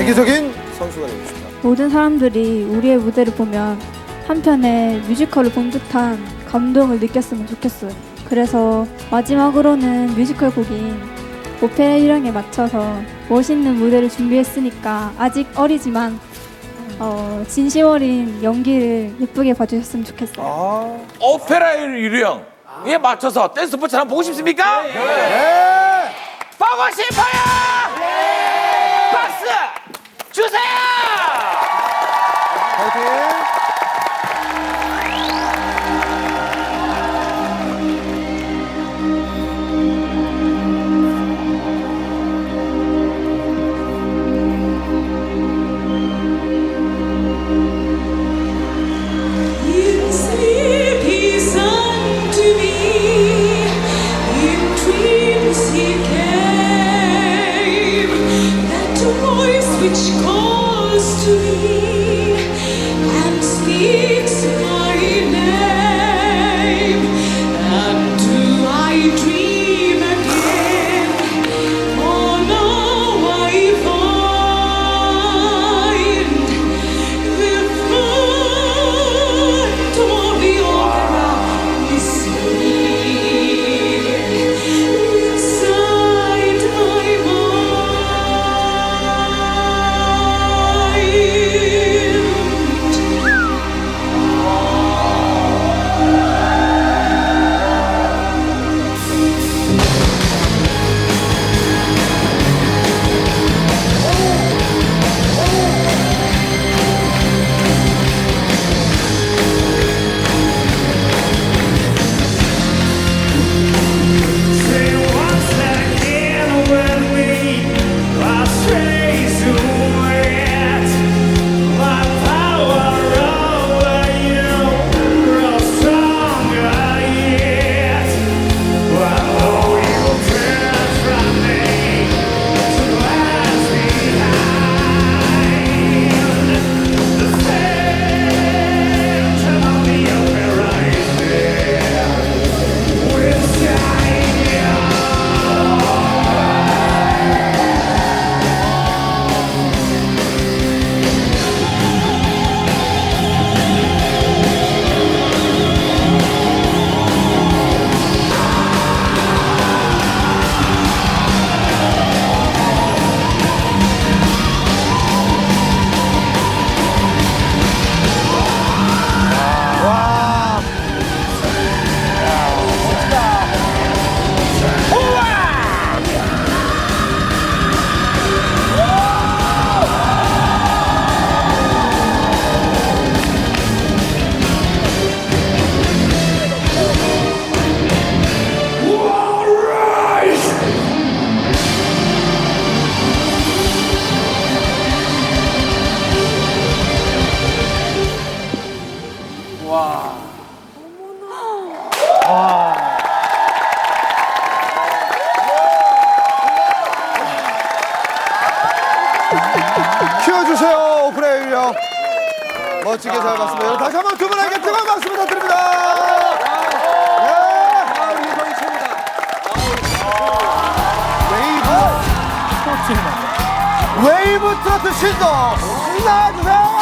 획기적인 선수가 되고 싶다. 모든 사람들이 우리의 무대를 보면 한편의 뮤지컬을 본 듯한 감동을 느꼈으면 좋겠어요. 그래서 마지막으로는 뮤지컬 곡인 오페라 유령에 맞춰서 멋있는 무대를 준비했으니까 아직 어리지만 어, 진심 어린 연기를 예쁘게 봐주셨으면 좋겠어요. 아, 오페라의 유령에 맞춰서 댄스 스포츠 한번 보고 싶습니까? 네. 보고 싶어요! 키워주세요, 오프라의 유령. 멋지게 잘 봤습니다. 여러분, 다시 한번 두 분에게 뜨거운 박수 부탁드립니다. 네. 웨이브. 웨이브 트로트 신동 나와주세요.